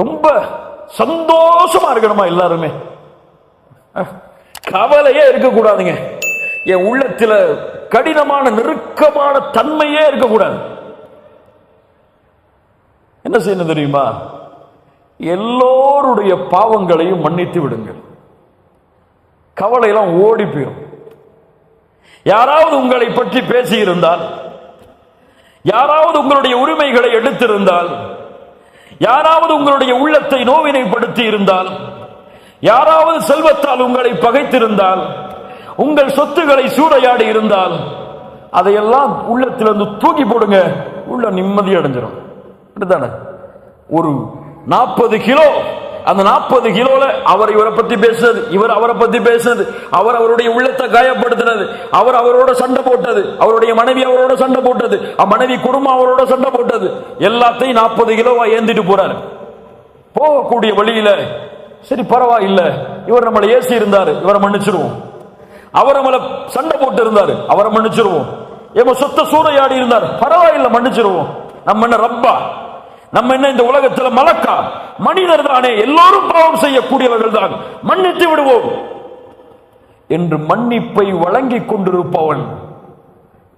ரொம்ப சந்தோஷமா இருக்கணுமா எல்லாருமே? கவலையே இருக்கக்கூடாதுங்க. என் உள்ளத்தில் கடினமான நெருக்கமான தன்மையே இருக்கக்கூடாது. என்ன செய்யணும் தெரியுமா? எல்லோருடைய பாவங்களையும் மன்னித்து விடுங்கள். கவலையெல்லாம் ஓடி போயிடும் யாராவது உங்களை பற்றி பேசியிருந்தால் யாராவது உங்களுடைய உரிமைகளை எடுத்திருந்தால் யாராவது உங்களுடைய உள்ளத்தை நோவினைப்படுத்தி இருந்தால் யாராவது செல்வத்தால் உங்களை பகைத்திருந்தால் உங்கள் சொத்துக்களை சூறையாடி இருந்தால் அதையெல்லாம் உள்ளத்திலிருந்து தூக்கி போடுங்க உள்ள நிம்மதி அடைஞ்சிடும் அப்படித்தானே? ஒரு நாற்பது கிலோ அந்த நாற்பது கிலோல அவர் இவரை பத்தி பேசுனது இவர் அவரை பத்தி பேசுனது அவர் அவருடைய உள்ளத்தை காயப்படுத்தினது அவர் அவரோட சண்டை போட்டது அவருடைய மனைவி அவரோட சண்டை போட்டது அ மனைவி குடும்பம் அவரோட சண்டை போட்டது எல்லாத்தையும் நாற்பது கிலோவா ஏந்திட்டு போறாரு. போகக்கூடிய வழியில சரி பரவாயில்ல இவர் நம்மளை ஏசி இருந்தாரு இவரை மன்னிச்சிருவோம். அவர் நம்மளை சண்டை போட்டு இருந்தாரு அவரை மன்னிச்சிருவோம். எம்ம சொத்த சூறையாடி இருந்தார் பரவாயில்ல மன்னிச்சிருவோம். நம்ம என்ன ரப்பா? நம்ம என்ன இந்த உலகத்துல மலக்கா? மனிதர் தானே எல்லோரும் பாவம் செய்யக்கூடியவர்கள் தான். மன்னித்து விடுவோம். என்று மன்னிப்பை வழங்கிக் கொண்டிருப்பவன்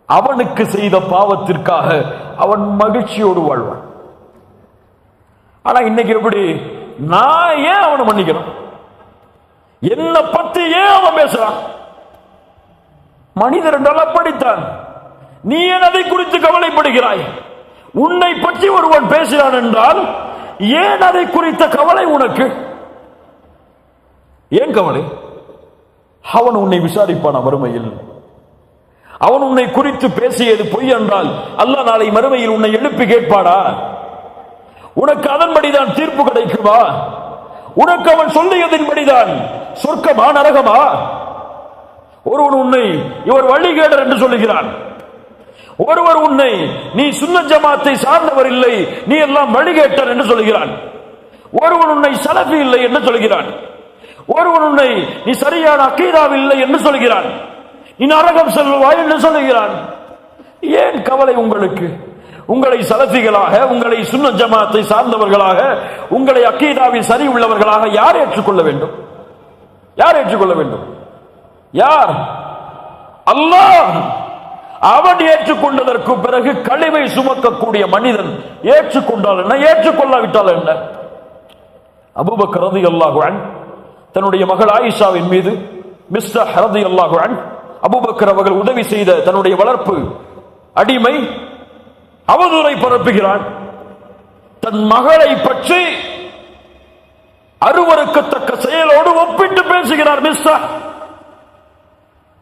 அவனுக்கு செய்த பாவத்திற்காக அவன் மகிழ்ச்சியோடு வாழ்வான். ஆனா இன்னைக்கு எப்படி? நான் ஏன் அவனை மன்னிக்கணும்? என்ன பத்தி ஏன் அவன் பேசுறான்? மனிதர் என்றால் அப்படித்தான் நீ ஏன் அதை குறித்து கவலைப்படுகிறாய்? உன்னை பற்றி ஒருவன் பேசுகிறான் என்றால் ஏன் அதை குறித்த கவலை உனக்கு? ஏன் கவலை? அவன் உன்னை விசாரிப்பான் மறுமையில்? அவன் உன்னை குறித்து பேசியது பொய் என்றால் அல்ல நாளை மறுமையில் உன்னை எழுப்பி கேட்பாடா உனக்கு அதன்படிதான் தீர்ப்பு கிடைக்குமா? உனக்கு அவன் சொல்லியதின்படிதான் சொர்க்கமா நரகமா? ஒருவன் உன்னை இவர் வழிகேடர் என்று சொல்லுகிறான். ஒருவர் உன்னை நீ சுன்ன ஜமாத்தை சார்ந்தவர் இல்லை நீ எல்லாம் வழிகேட்டர் என்று சொல்கிறான். ஒருவன் உன்னை சலபி இல்லை என்று சொல்கிறான். ஒருவன் உன்னை நீ சரியான அக்கீதாவில் இல்லை என்று சொல்கிறான். நீ நரகம் செல்வாய் என்று சொல்லுகிறான் ஏன் கவலை உங்களுக்கு? உங்களை சலஃபிகளாக உங்களை சுன்ன ஜமாத்தை சார்ந்தவர்களாக உங்களை அக்கீதாவில் சரி உள்ளவர்களாக யார் ஏற்றுக்கொள்ள வேண்டும்? யார் ஏற்றுக்கொள்ள வேண்டும்? யார்? அல்லாஹ்! அவன் ஏற்றுக்கொண்டதற்கு பிறகு கழிவை சுமக்கக்கூடிய மனிதன் ஏற்றுக்கொண்டால் என்ன? ஏற்றுக்கொள்ளாவிட்டால் என்ன? அபுபக் ரதி அல்லாஹுவன் தன்னுடைய மகள் ஆயிஷாவின் மீது மிஸ்டர் ஹரதி அல்லாஹுவன் அபுபக்கர் அவர்கள் உதவி செய்த தன்னுடைய வளர்ப்பு அடிமை அவதூறை பரப்புகிறான். தன் மகளை பற்றி அருவருக்கத்தக்க செயலோடு ஒப்பிட்டு பேசுகிறார் மிஸ்டர்.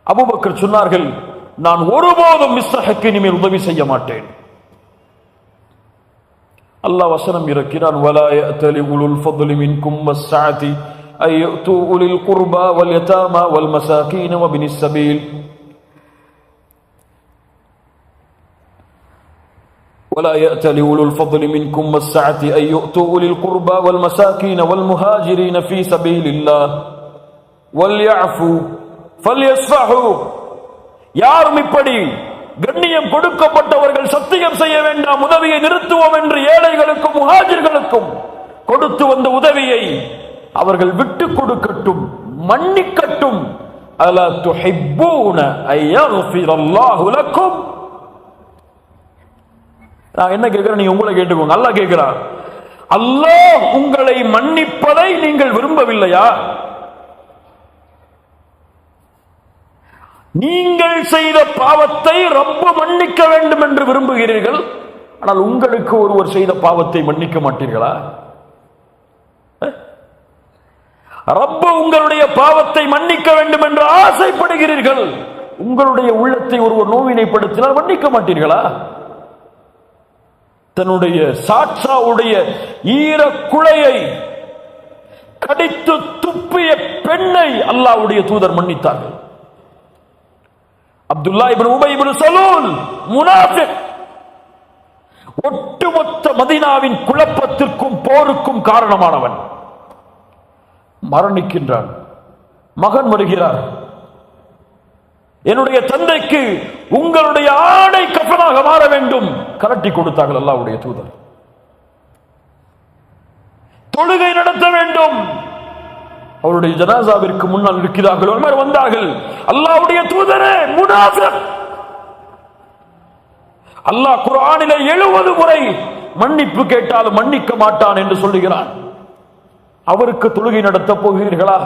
அபுபக்கர் சொன்னார்கள் நான் ஒருபோதும் மிஸ்ஸஹக்கு இனிமேல் உதவி செய்ய மாட்டேன் அல்லாஹ் வசனம் இருக்கிறான் ولا يأتل أولو الفضل منكم والسعة أن يؤتوا أولي القربى واليتامى والمساكين وابن السبيل ولا يأتل أولو الفضل منكم والسعة أن يؤتوا أولي القربى والمساكين والمهاجرين في سبيل الله وليعفوا فليصفحوا யாரும் இப்படி கண்ணியம் கொடுக்கப்பட்டவர்கள் சத்தியம் செய்ய வேண்டாம் உதவியை நிறுத்துவோம் என்று ஏழைகளுக்கும் முஹாஜிர்களுக்கும் கொடுத்து வந்த உதவியை அவர்கள் விட்டு கொடுக்கட்டும் மன்னிக்கட்டும். அலா துஹிப்பூன ஐயஃபிரல்லாஹு லக்கும். நான் என்ன கேட்கிறேன்? நீங்க உங்களை கேட்டுக்கோங்க. அல்லாஹ் கேட்கிறான் அல்லாஹ் உங்களை மன்னிப்பதை நீங்கள் விரும்பவில்லையா? நீங்கள் செய்த பாவத்தை ரொம்ப மன்னிக்க வேண்டும் என்று விரும்புகிறீர்கள். ஆனால் உங்களுக்கு ஒருவர் செய்த பாவத்தை மன்னிக்க மாட்டீர்களா? ரப்ப உங்களுடைய பாவத்தை மன்னிக்க வேண்டும் என்று ஆசைப்படுகிறீர்கள். உங்களுடைய உள்ளத்தை ஒருவர் நோவினைப்படுத்தினால் மன்னிக்க மாட்டீர்களா? தன்னுடைய சாட்சாவுடைய ஈர குழையை கடித்து துப்பிய பெண்ணை அல்லாஹ்வுடைய தூதர் மன்னித்தார்கள். Abdullah ibn Ubayy ibn Salul முனாஃபிக். ஒட்டுமொத்த மதீனாவின் குழப்பத்திற்கும் போருக்கும் காரணமானவன். மரணிக்கின்றான். மகன் வருகிறார். என்னுடைய தந்தைக்கு உங்களுடைய ஆடை கப்பனாக மாற வேண்டும். கரட்டி கொடுத்தார்கள் அல்லாவுடைய தூதர். தொழுகை நடத்த வேண்டும். அவருடைய ஜனாசாவிற்கு முன்னால் இருக்கிறார்கள் உமர் வந்தார்கள். அல்லாவுடைய தூதரே முனாஃபிக். அல்லாஹ் குர்ஆனிலே எழுபது முறை மன்னிப்பு கேட்டாலும் மன்னிக்க மாட்டான் என்று சொல்லுகிறான். அவருக்கு தொழுகை நடத்த போகிறீர்களா?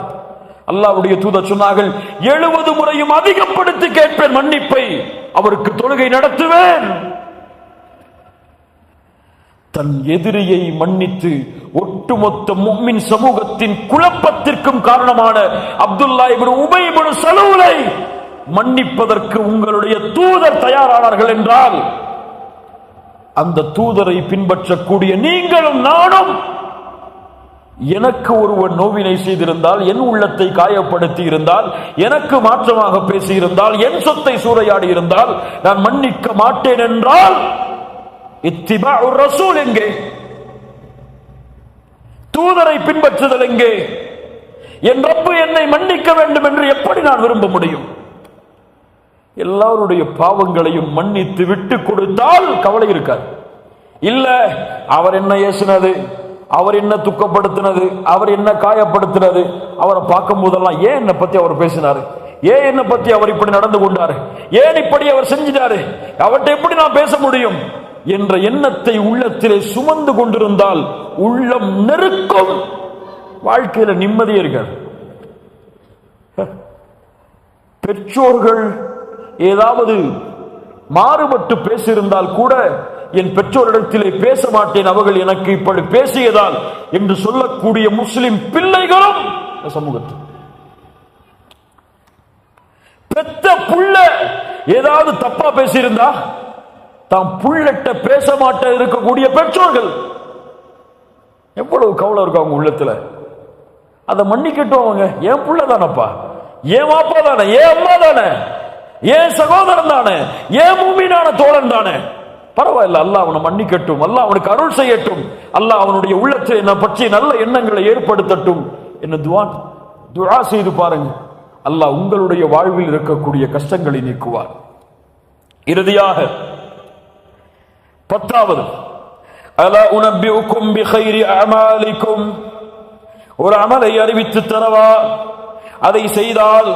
அல்லாவுடைய தூதர் சொன்னார்கள் எழுபது முறையும் அதிகப்படுத்தி கேட்பேன் மன்னிப்பை. அவருக்கு தொழுகை நடத்துவேன். தன் எதிரியை மன்னித்து ஒட்டுமொத்த மும்மின் சமூகத்தின் குழப்பத்திற்கும் காரணமான அப்துல்லா இபின் உபை இப்னு சலூலை மன்னிப்பதற்கு உங்களுடைய தூதர் தயாரானார்கள் என்றால் அந்த தூதரை பின்பற்றக்கூடிய நீங்களும் நானும் எனக்கு ஒருவன் நோவினை செய்திருந்தால் என் உள்ளத்தை காயப்படுத்தி இருந்தால் எனக்கு மாற்றமாக பேசியிருந்தால் என் சொத்தை சூறையாடி இருந்தால் நான் மன்னிக்க மாட்டேன் என்றால் இத்திபா ஒரு ரசூல் எங்கே? தூதரை பின்பற்றுதல் எங்கே? என் ரப்பு என்னை மன்னிக்க வேண்டும் என்று எப்படி நான் விரும்ப முடியும்? எல்லாருடைய பாவங்களையும் மன்னித்து விட்டு கொடுத்தால் கவலை இருக்காது. இல்ல அவர் என்ன ஏசினது? அவர் என்ன துக்கப்படுத்தினது? அவர் என்ன காயப்படுத்தினது? அவரை பார்க்கும் போதெல்லாம் ஏன் என்னை பத்தி அவர் பேசினாரு? ஏன் என்னை பத்தி அவர் இப்படி நடந்து கொண்டாரு? ஏன் இப்படி அவர் செஞ்சிட்டாரு அவர்கிட்ட எப்படி நான் பேச முடியும்? என்ற எண்ணத்தை உள்ளத்திலே சுமந்து கொண்டிருந்தால் உள்ளம் நெருக்கம். வாழ்க்கையில நிம்மதியே இருக்காது. பெற்றோர்கள் ஏதாவது மாறுபட்டு பேசியிருந்தால் கூட என் பெற்றோரிடத்திலே பேச மாட்டேன் அவர்கள் எனக்கு இப்படி பேசியதால் என்று சொல்லக்கூடிய முஸ்லிம் பிள்ளைகளும் சமூகத்தில். பெத்த புள்ள ஏதாவது தப்பா பேசியிருந்தா தாம் புள்ளட்ட பேச மாட்ட இருக்கக்கூடிய பெற்றோர்கள். எவ்வளவு கவலை இருக்கும் அவங்க உள்ளத்துல. அதை மன்னிக்கட்டும் அவங்க. என் புள்ள தானப்பா. ஏன் மாப்பா தானே. ஏன் அம்மா தானே. ஏன் சகோதரன் தானே. ஏன் மூமினான தோழன் தானே. பரவாயில்ல அல்லாஹ் அவனை மன்னிக்கட்டும். அல்லாஹ் அவனுக்கு அருள் செய்யட்டும். அல்லாஹ் அவனுடைய உள்ளத்தை என்னை பற்றி நல்ல எண்ணங்களை ஏற்படுத்தட்டும் என்ன துவான் துஆ செய்து பாருங்க. அல்லாஹ் உங்களுடைய வாழ்வில் இருக்கக்கூடிய கஷ்டங்களை நீக்குவார். இறுதியாக பத்தாவது அலா உனபிஉக்கும் பிகைரி அமாலிக்கும்? ஒரு அமலை அறிவித்து தரவா? அதை செய்தால்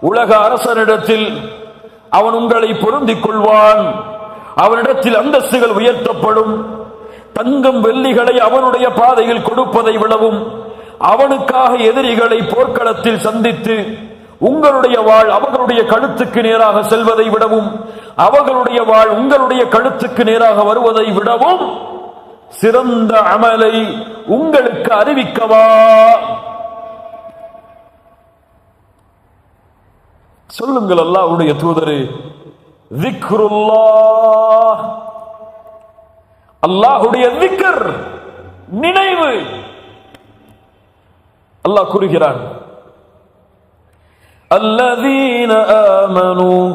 உலக அரசனிடத்தில் அவன் உங்களை பொருந்திக் கொள்வான். அவனிடத்தில் அந்தஸ்துகள் உயர்த்தப்படும். தங்கம் வெள்ளிகளை அவனுடைய பாதையில் கொடுப்பதை விடவும் அவனுக்காக எதிரிகளை போர்க்களத்தில் சந்தித்து உங்களுடைய வாழ் அவர்களுடைய கழுத்துக்கு நேராக செல்வதை விடவும் அவர்களுடைய வாழ் உங்களுடைய கழுத்துக்கு நேராக வருவதை விடவும் சிறந்த அமலை உங்களுக்கு அறிவிக்கவா? சொல்லுங்கள் அல்லாவுடைய தூதரு அல்லாஹுடைய நினைவு. அல்லாஹ் கூறுகிறான் الذين آمنوا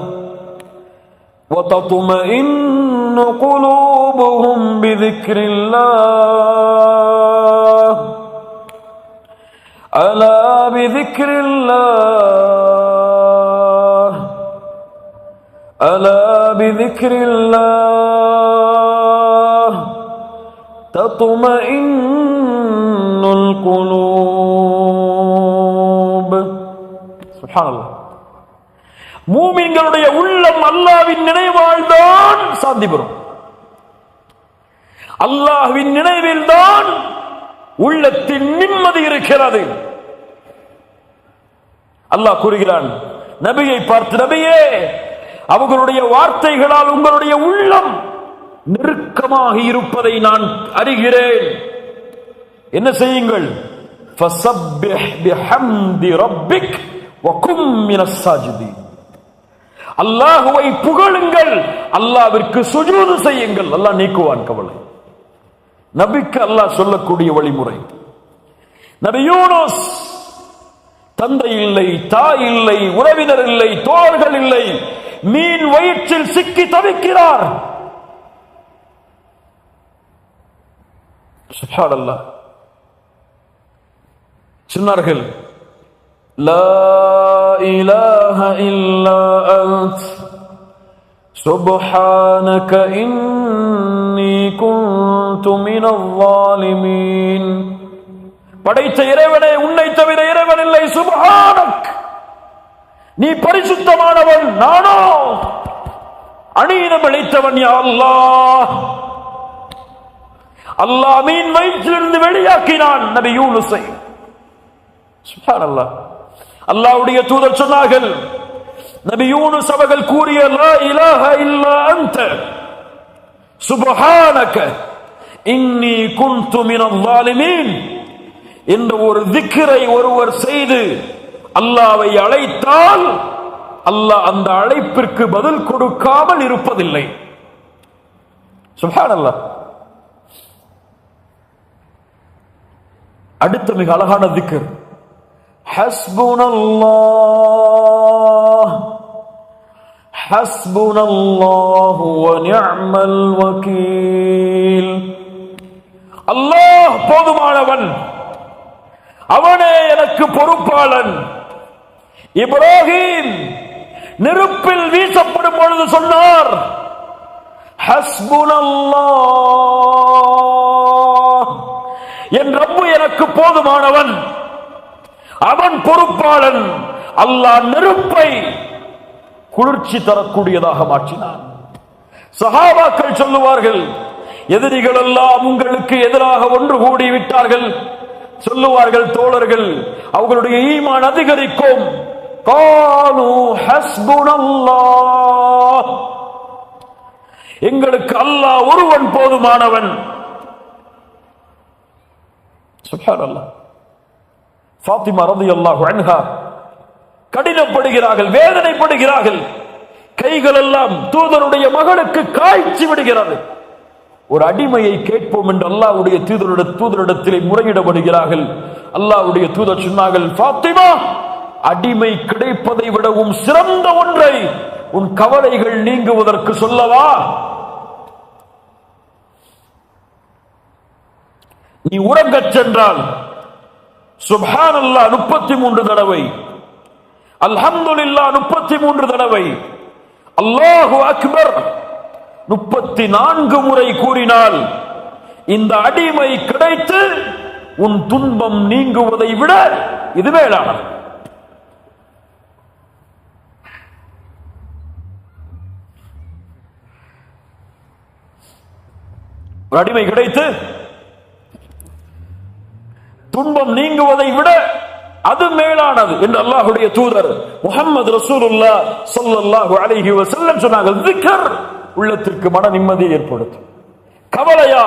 وتطمئن قلوبهم بذكر الله. ألا بذكر الله. ألا بذكر الله. تطمئن القلوب. மூமின்களுடைய உள்ளம் அல்லாவின் நினைவால்தான் சாந்தி பெறும். அல்லாஹ்வின் நினைவில் தான் உள்ளத்தின் நிம்மதி இருக்கிறது. அல்லாஹ் கூறுகிறான் நபியை பார்த்து நபியே அவர்களுடைய வார்த்தைகளால் உங்களுடைய உள்ளம் நெருக்கமாக இருப்பதை நான் அறிகிறேன். என்ன செய்யுங்கள்? அல்லாஹுவை புகழுங்கள் அல்லாவிற்கு சுஜூது செய்யுங்கள். அல்லாஹ் நீக்குவான் கவலை. நபிக்கு அல்லாஹ் சொல்லக்கூடிய வழிமுறை. நபி யூனோஸ் தந்தை இல்லை தாய் இல்லை உறவினர் இல்லை தோழர்கள் இல்லை மீன் வயிற்றில் சிக்கி தவிக்கிறார். சுபாடல்லா சொன்னார்கள் لا إله إلا أنت سبحانك إني كنت من الظالمين படைத்த இறைவனே உன்னை தவிர இறைவன் இல்லை சுபஹானக் நீ பரிசுத்தமானவன் நானோ அநீதம் அளித்தவன் யா அல்லாஹ் அல்லாஹ் மீன் வயிற்றிலிருந்து வெளியாக்கினான் நபி யூனுஸை சுப்ஹானல்லாஹ் அல்லாவுடைய தூதர் சொன்னார்கள் நபி யூனுஸ் அவர்கள் கூறிய லா இலாஹ இல்லா இன்னி குன்து மினல் ஸாலிமீன். என்ற ஒரு திக்கரை ஒருவர் செய்து அல்லாவை அழைத்தால் அல்லாஹ் அந்த அழைப்பிற்கு பதில் கொடுக்காமல் இருப்பதில்லை. சுப்ஹானல்லாஹ் அடுத்த மிக அழகான திக்கர் ஹஸ்புனல்லாஹ். ஹஸ்புனல்லாஹு வ நிஅமல் அல்லாஹ் போதுமானவன். அவனே எனக்கு பொறுப்பாளன். இப்ராஹிம் நெருப்பில் வீசப்படும் பொழுது சொன்னார் ஹஸ்புனல்லாஹ். என் ரப்பு எனக்கு போதுமானவன். அவன் பொறுப்பாளன். அல்லாஹ் நெருப்பை குளிர்ச்சி தரக்கூடியதாக மாற்றினான். சஹாபாக்கள் சொல்லுவார்கள் எதிரிகள் எல்லாம் உங்களுக்கு எதிராக ஒன்று கூடி விட்டார்கள். சொல்லுவார்கள் தோழர்கள் அவர்களுடைய ஈமான் அதிகரிக்கும். காலு எங்களுக்கு அல்லாஹ் ஒருவன் போதுமானவன். சுப்ஹானல்லாஹ் ஃபாத்திமா ரலியல்லாஹு அன்ஹா கடினப்படுகிறார்கள் வேதனைப்படுகிறார்கள். கைகள் எல்லாம் தூதருடைய மகளுக்கு காய்ச்சி விடுகிறது. ஒரு அடிமையை கேட்போம் என்று அல்லாவுடைய தூதருடைய தூதரிடத்திலே முறையிடப்படுகிறார்கள். அல்லாவுடைய தூதர் சொன்னார்கள் ஃபாத்திமா அடிமை கிடைப்பதை விடவும் சிறந்த ஒன்றை உன் கவலைகள் நீங்குவதற்கு சொல்லவா? நீ உறங்கச் சென்றால் சுபான் அல்லா முப்பத்தி மூன்று தடவை. அல்ஹம்துலில்லா முப்பத்தி மூன்று தடவை. அல்லாஹு அக்பர். முப்பத்தி நான்கு முறை கூறினால் இந்த அடிமை கிடைத்து உன் துன்பம் நீங்குவதை விட இது மேலானது. ஒரு அடிமை கிடைத்து துன்பம் நீங்குவதை விட அது மேலானது என்று அல்லாஹுடைய தூதர் முகமது ரசூலுல்லா ஸல்லல்லாஹு அலைஹி வசல்லம் சொன்னாங்க உள்ளத்திற்கு மன நிம்மதியை ஏற்படுத்தும். கவலையா?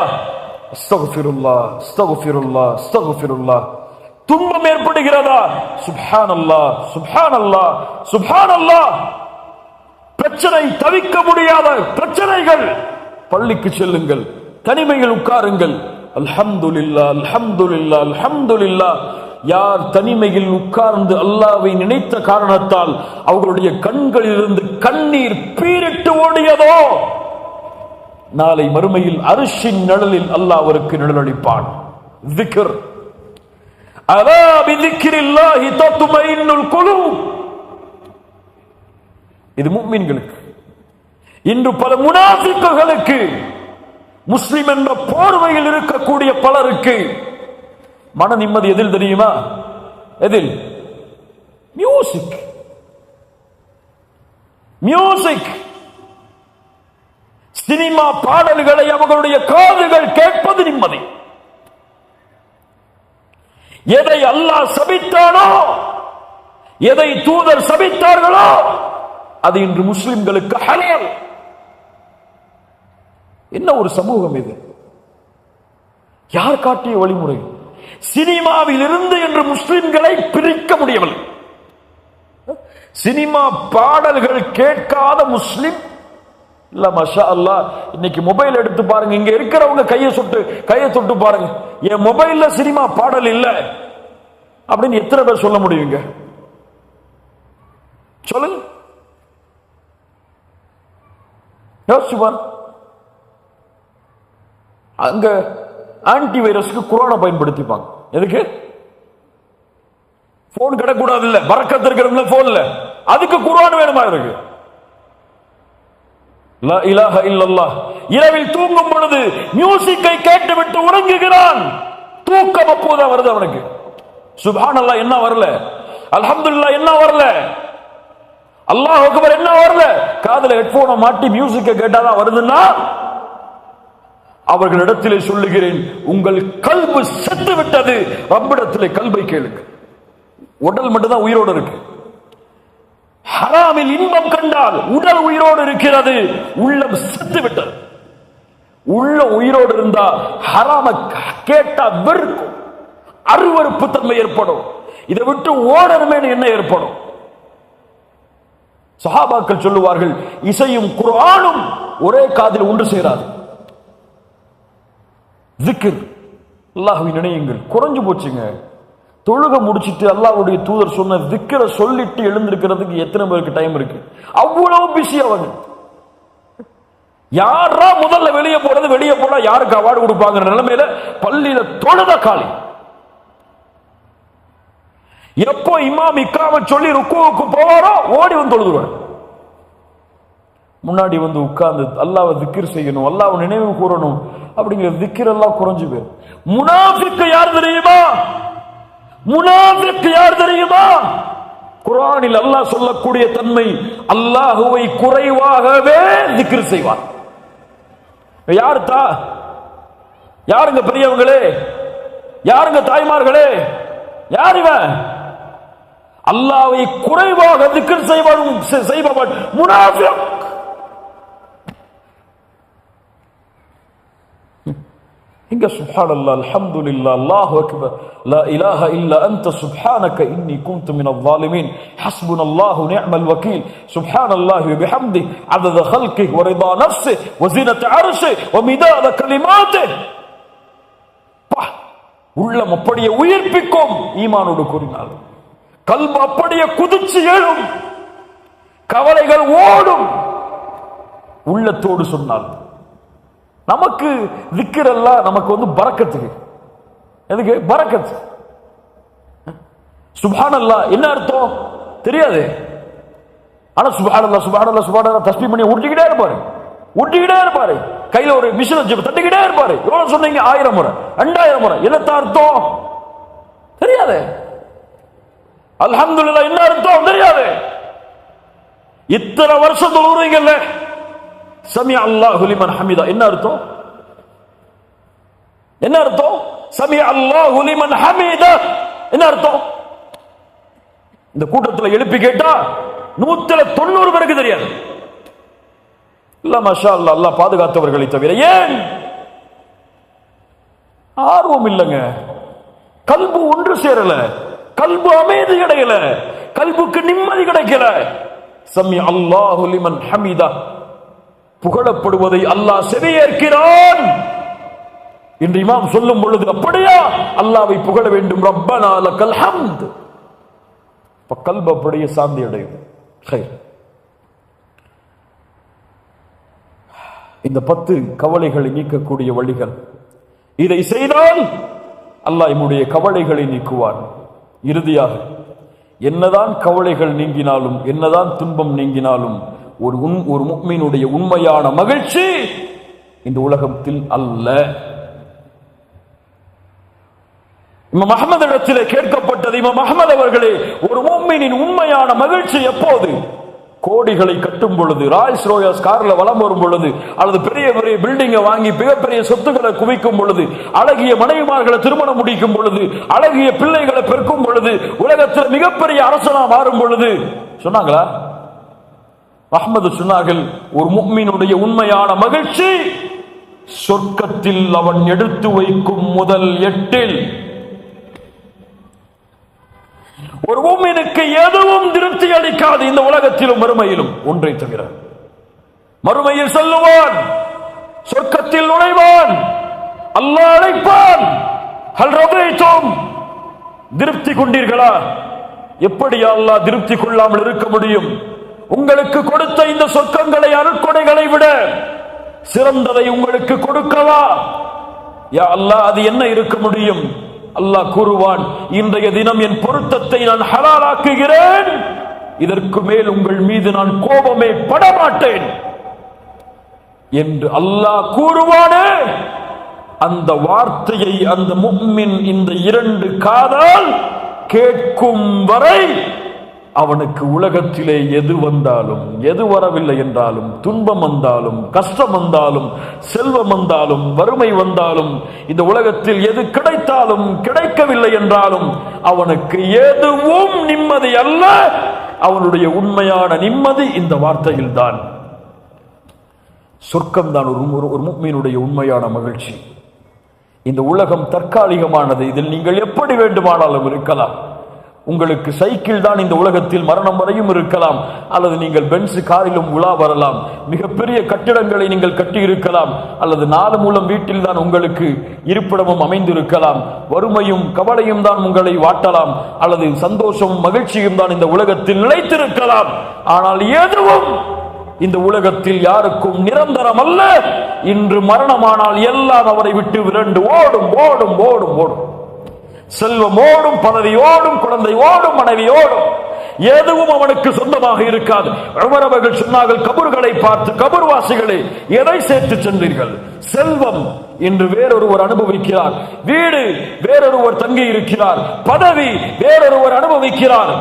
அஸ்தக்ஃபிருல்லா அஸ்தக்ஃபிருல்லா அஸ்தக்ஃபிருல்லா துன்பம் ஏற்படுகிறதா? சுப்ஹானல்லாஹ் சுப்ஹானல்லாஹ் சுபானல்லா பிரச்சனை தவிக்க முடியாத பிரச்சனைகள். பள்ளிக்கு செல்லுங்கள் தனிமையில் உட்காருங்கள். அல்ஹம்துலில்லா அல்ஹம்துலில்லா அல்ஹம்துலில்லா யார் தனிமையில் உட்கார்ந்து அல்லாவை நினைத்த காரணத்தால் அவர்களுடைய கண்களிலிருந்து கண்ணீர் பீரிட்டு ஓடியதோ? நாளை மறுமையில் அரிசின் நிழலில் அல்லாஹ் அவருக்கு நிழலளிப்பான். திக்ர். இது முக்மீன்களுக்கு. இன்று பல முனாஃபிக்குகளுக்கு. முஸ்லிம் என்ற போர்வையில் இருக்கக்கூடிய பலருக்கு மன நிம்மதி எதில் தெரியுமா? எதில்? மியூசிக் மியூசிக் சினிமா பாடல்களை அவர்களுடைய காதுகள் கேட்பது நிம்மதி. எதை அல்லாஹ் சபித்தானோ எதை தூதர் சபித்தார்களோ அது இன்று முஸ்லிம்களுக்கு ஹலால். என்ன ஒரு சமூகம் இது? யார் காட்டிய வழிமுறை? சினிமாவில் இருந்து என்று முஸ்லிம்களை பிரிக்க முடியவில்லை. சினிமா பாடல்கள் கேட்காத முஸ்லிம்? இல்ல மஷா அல்லா இன்னைக்கு மொபைல் எடுத்து பாருங்க. இங்க இருக்கிறவங்க கையை சுட்டு கையை தொட்டு பாருங்க. என் மொபைல்ல சினிமா பாடல் இல்ல. அப்படின்னு எத்தனை பேர் சொல்ல முடியுங்க? சொல்லுங்க. யோசிச்சு பாருங்க. அங்க ஆன்டி வைரஸ்க்கு குரோனா பயன்படுத்திப்பாங்க. எதுக்கு? போன் கிடக்கூடாது இல்ல பறக்கத்து இருக்கிறவங்கள போன்ல அதுக்கு குர்ஆன் வேணுமா இருக்கு? இரவில் தூங்கும் பொழுது மியூசிக்கை கேட்டுவிட்டு உறங்குகிறான். தூக்கம் அப்போதான் வருது அவனுக்கு. சுபான் அல்லா என்ன வரல? அல்ஹம்துல்லா என்ன வரல? அல்லாஹ் அக்பர் என்ன வரல? காதல ஹெட்போனை மாட்டி மியூசிக்கை கேட்டாதான் வருதுன்னா அவர்களிடத்திலே சொல்லுகிறேன் உங்கள் கல்பு செத்து விட்டது ரப்பிடத்திலே கல்வை கேளுங்க. உடல் மட்டும்தான் உயிரோடு இருக்கு. ஹராமில் இன்பம் கண்டால் உடல் உயிரோடு இருக்கிறது. உள்ளம் செத்து விட்டது உள்ள உயிரோடு இருந்தா ஹராம கேட்டா வெறுக்கும். அருவறுப்பு தன்மை ஏற்படும். இதை விட்டு ஓடணுமே என்ன ஏற்படும்? சஹாபாக்கள் சொல்லுவார்கள் இசையும் குரானும் ஒரே காதில் ஒன்று சேராது. ஜிக்கிர் அல்லாஹுவை நினையுங்கள். குறைஞ்சு போச்சுங்க. தொழுக முடிச்சிட்டு அல்லாஹுடைய தூதர் சொன்ன திக்கரை சொல்லிட்டு எழுந்திருக்கிறதுக்கு எத்தனை பேருக்கு டைம் இருக்கு? அவ்வளவு பிஸி அவங்க. யாரா முதல்ல வெளியே போறது வெளியே போனா யாருக்கு அவார்டு கொடுப்பாங்கிற நிலைமையில பள்ளியில தொழுத காலி. எப்போ இமாம் இக்காம சொல்லி ருக்குவுக்கு போவாரோ ஓடி வந்து தொழுதுவாரு முன்னாடி வந்து உட்கார்ந்து அல்லாவை திக்கிர் செய்யணும் அல்லாவை நினைவு கூறணும். அப்படிங்கிற திக்கிர் எல்லாம் குறைஞ்சு போயிரும் முனாஃபிக்கு யார் தெரியுமா? முனாஃபிக்கு யார் தெரியுமா? குரானில் அல்லாஹ் சொல்லக்கூடிய தன்மை அல்லாஹுவை குறைவாகவே திக்ர் செய்வார். யாரு தா யாருங்க பெரியவங்களே? யாருங்க தாய்மார்களே? யார் இவன்? அல்லாவை குறைவாக திக்ர் செய்வன் செய்பவன் முனாஃபிக். இங்க சுப்ஹான் அல்லா அல்ஹம்து இல்லா அல்லாஹு அக்பர் லா உள்ளம் அப்படியே உயிர்ப்பிக்கும் ஈமானோடு கூறினால். கல்பு அப்படியே குதிச்சு எழும். கவலைகள் ஓடும். உள்ளத்தோடு சொன்னார்கள் நமக்கு திக்கிறெல்லாம் நமக்கு வந்து பறக்கத்துக்கு எதுக்கு? பறக்கத்து. சுபானல்லா என்ன அர்த்தம்? தெரியாது. ஆனா சுபானல்லா சுபானல்லா சுபானல்லா தஸ்பி பண்ணி ஊட்டிக்கிட்டே இருப்பாரு. ஊட்டிக்கிட்டே இருப்பாரு. கையில ஒரு மிஷின் வச்சு தட்டிக்கிட்டே இருப்பாரு. எவ்வளவு சொன்னீங்க? ஆயிரம் முறை ரெண்டாயிரம் முறை. என்னத்தான் அர்த்தம்? தெரியாது. அல்ஹம்துல்லா என்ன அர்த்தம்? தெரியாது. இத்தனை வருஷம் தொழுறீங்கல்ல சமி அல்லாஹ் ஹுலிமன் ஹமிதா என்ன அர்த்தம்? என்ன அர்த்தம்? சமி அல்லாஹ் ஹுலிமன் ஹமீதா என்ன அர்த்தம்? இந்த கூட்டத்துல எழுப்பி கேட்டா நூத்துல தொண்ணூறு பேருக்கு தெரியாது. இல்ல மஷா அல்லா அல்லாஹ் பாதுகாத்தவர்களை தவிர ஏன்? ஆர்வம் இல்லைங்க. கல்பு ஒன்று சேரல. கல்பு அமைதி கிடைக்கல. கல்புக்கு நிம்மதி கிடைக்கல. சமி அல்லாஹு லிமன் ஹமீதா புகழப்படுவதை அல்லாஹ் செவியேற்கிறான் என்று இமாம் சொல்லும் பொழுது அப்படியா? அல்லாவை புகழ வேண்டும். ரப்ப லக்கல் கல்ஹம் இப்ப கல்பு அப்படியே சாந்தி அடையும். இந்த பத்து கவலைகளை நீக்கக்கூடிய வழிகள். இதை செய்தால் அல்லாஹ் என்னுடைய கவலைகளை நீக்குவான். இறுதியாக என்னதான் கவலைகள் நீங்கினாலும் என்னதான் துன்பம் நீங்கினாலும் ஒரு உன் ஒரு முக்மீனுடைய உண்மையான மகிழ்ச்சி இந்த உலகத்தில் அல்ல. இமாம் அஹமது இடத்திலே கேட்கப்பட்டது இமாம் அஹமது அவர்களே ஒரு முக்மீனின் உண்மையான மகிழ்ச்சி எப்போது? கோடிகளை கட்டும் பொழுது ராய்ஸ் ரோயஸ் கார்ல வலம் வரும் பொழுது அல்லது பெரிய பெரிய பில்டிங்கை வாங்கி மிகப்பெரிய சொத்துக்களை குவிக்கும் பொழுது அழகிய மனைவிமார்களை திருமணம் முடிக்கும் பொழுது அழகிய பிள்ளைகளை பெருக்கும் பொழுது உலகத்தில் மிகப்பெரிய அரசனா மாறும் பொழுது சொன்னாங்களா? அஹ்மது சொன்னார்கள் ஒரு முக்மீனுடைய உண்மையான மகிழ்ச்சி சொர்க்கத்தில் அவன் எடுத்து வைக்கும் முதல் எட்டில். ஒரு மூமினுக்கு எதுவும் திருப்தி அளிக்காது இந்த உலகத்திலும் மறுமையிலும் ஒன்றை தவிர. மறுமையில் செல்லுவான் சொர்க்கத்தில் நுழைவான் அல்லாஹ் அழைப்பான் ஹல் திருப்தி கொண்டீர்களா? எப்படி அல்லாஹ் திருப்தி கொள்ளாமல் இருக்க முடியும்? உங்களுக்கு கொடுத்த இந்த சொர்க்கங்களை அருட்கொடைகளை விட சிறந்ததை உங்களுக்கு கொடுக்கவா? யா அல்லாஹ் அது என்ன இருக்க முடியும்? அல்லாஹ் கூறுவான் இன்றைய தினம் என் பொருத்தத்தை நான் ஹலாலாக்குகிறேன். இதற்கு மேல் உங்கள் மீது நான் கோபமே படமாட்டேன். என்று அல்லாஹ் கூறுவானே அந்த வார்த்தையை அந்த முக்மின் இந்த இரண்டு காதால் கேட்கும் வரை அவனுக்கு உலகத்திலே எது வந்தாலும் எது வரவில்லை என்றாலும் துன்பம் வந்தாலும் கஷ்டம் வந்தாலும் செல்வம் வந்தாலும் வறுமை வந்தாலும் இந்த உலகத்தில் எது கிடைத்தாலும் கிடைக்கவில்லை என்றாலும் அவனுக்கு எதுவும் நிம்மதி அல்ல. அவனுடைய உண்மையான நிம்மதி இந்த வார்த்தையில் தான் சொர்க்கம் தான் ஒரு ஒரு- ஒரு முக்மீனுடைய உண்மையான மகிழ்ச்சி. இந்த உலகம் தற்காலிகமானது. இதில் நீங்கள் எப்படி வேண்டுமானாலும் இருக்கலாம். உங்களுக்கு சைக்கிள் தான் இந்த உலகத்தில் மரணம் வரையும் இருக்கலாம். அல்லது நீங்கள் பென்ஸ் காரிலும் உலா வரலாம். மிகப்பெரிய கட்டிடங்களை நீங்கள் கட்டி இருக்கலாம் அல்லது நாலு மூலம் வீட்டில் தான் உங்களுக்கு இருப்பிடமும் அமைந்திருக்கலாம். வறுமையும் கவலையும் தான் உங்களை வாட்டலாம். அல்லது சந்தோஷமும் மகிழ்ச்சியும் தான் இந்த உலகத்தில் நிலைத்திருக்கலாம். ஆனால் எதுவும் இந்த உலகத்தில் யாருக்கும் நிரந்தரம் அல்ல. இன்று மரணமானால் எல்லாம் அவரை விட்டு விரண்டு ஓடும் ஓடும் ஓடும் ஓடும். செல்வமோடும் பதவியோடும் குழந்தையோடும் மனைவியோடும் எதுவும் அவனுக்கு சொந்தமாக இருக்காது. உமர் அவர்கள் சொன்னார்கள் கபர்களை பார்த்து கபர்வாசிகளே எதை சேர்த்து சென்றீர்கள்? செல்வம். என்று வேறொருவர் அனுபவிக்கிறார். வீடு. வேறொருவர் தங்கி இருக்கிறார் பதவி. வேறொருவர் அனுபவிக்கிறார்.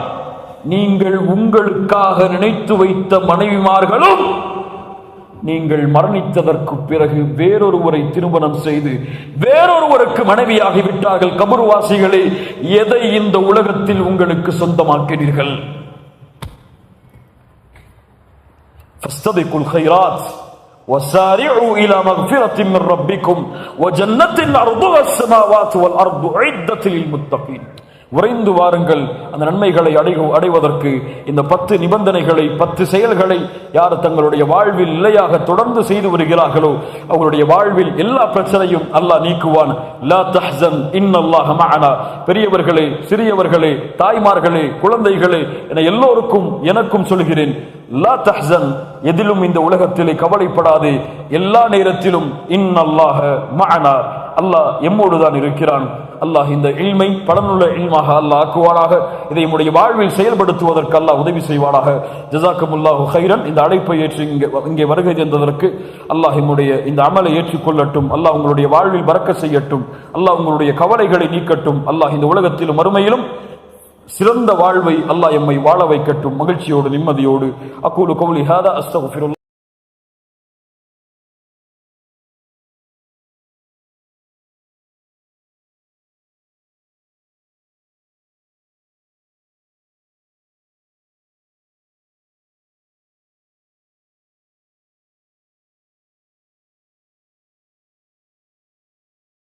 நீங்கள் உங்களுக்காக நினைத்து வைத்த மனைவிமார்களும் நீங்கள் மரணித்ததற்கு பிறகு வேறொருவரை திருமணம் செய்து வேறொருவருக்கு மனைவியாகி விட்டார்கள் கபருவாசிகளே எதை இந்த உலகத்தில் உங்களுக்கு சொந்தமாக்கிறீர்கள் فاستبقوا الخيرات وسارعوا إلى مغفرة من ربكم وجنة أرضها السماوات والأرض عدة للمتقين உறைந்து வாருங்கள். அந்த நன்மைகளை அடை அடைவதற்கு இந்த பத்து நிபந்தனைகளை பத்து செயல்களை யார் தங்களுடைய வாழ்வில் நிலையாக தொடர்ந்து செய்து வருகிறார்களோ அவங்களுடைய வாழ்வில் எல்லா பிரச்சனையும் அல்லாஹ் நீக்குவான். லா தஹ்சன் இன்னல்லாஹ மஅனா. பெரியவர்களே சிறியவர்களே தாய்மார்களே குழந்தைகளே என எல்லோருக்கும் எனக்கும் சொல்கிறேன். லா தஹ்சன் எதிலும் இந்த உலகத்திலே கவலைப்படாதே. எல்லா நேரத்திலும் இன்னல்லாஹ மானா அல்லாஹ் எம்மோடு தான் இருக்கிறான். அல்லாஹ் இந்த இல்மை பலனுள்ள இல்மாக அல்லாஹ் ஆக்குவானாக. இதை நம்முடைய வாழ்வில் செயல்படுத்துவதற்கு அல்லாஹ் உதவி செய்வானாக. ஜசாக்கமுல்லாஹு ஹைரன் இந்த அழைப்பை ஏற்று இங்கே இங்கே வருகை தந்ததற்கு அல்லாஹ் என்னுடைய இந்த அமலை ஏற்றுக்கொள்ளட்டும். அல்லாஹ் உங்களுடைய வாழ்வில் பறக்க செய்யட்டும். அல்லாஹ் உங்களுடைய கவலைகளை நீக்கட்டும். அல்லாஹ் இந்த உலகத்திலும் மறுமையிலும் சிறந்த வாழ்வை அல்லாஹ் எம்மை வாழ வைக்கட்டும். மகிழ்ச்சியோடு நிம்மதியோடு. அக்கூலு கவுலி ஹாதா அஸ்தகுஃபிருல்லாஹ்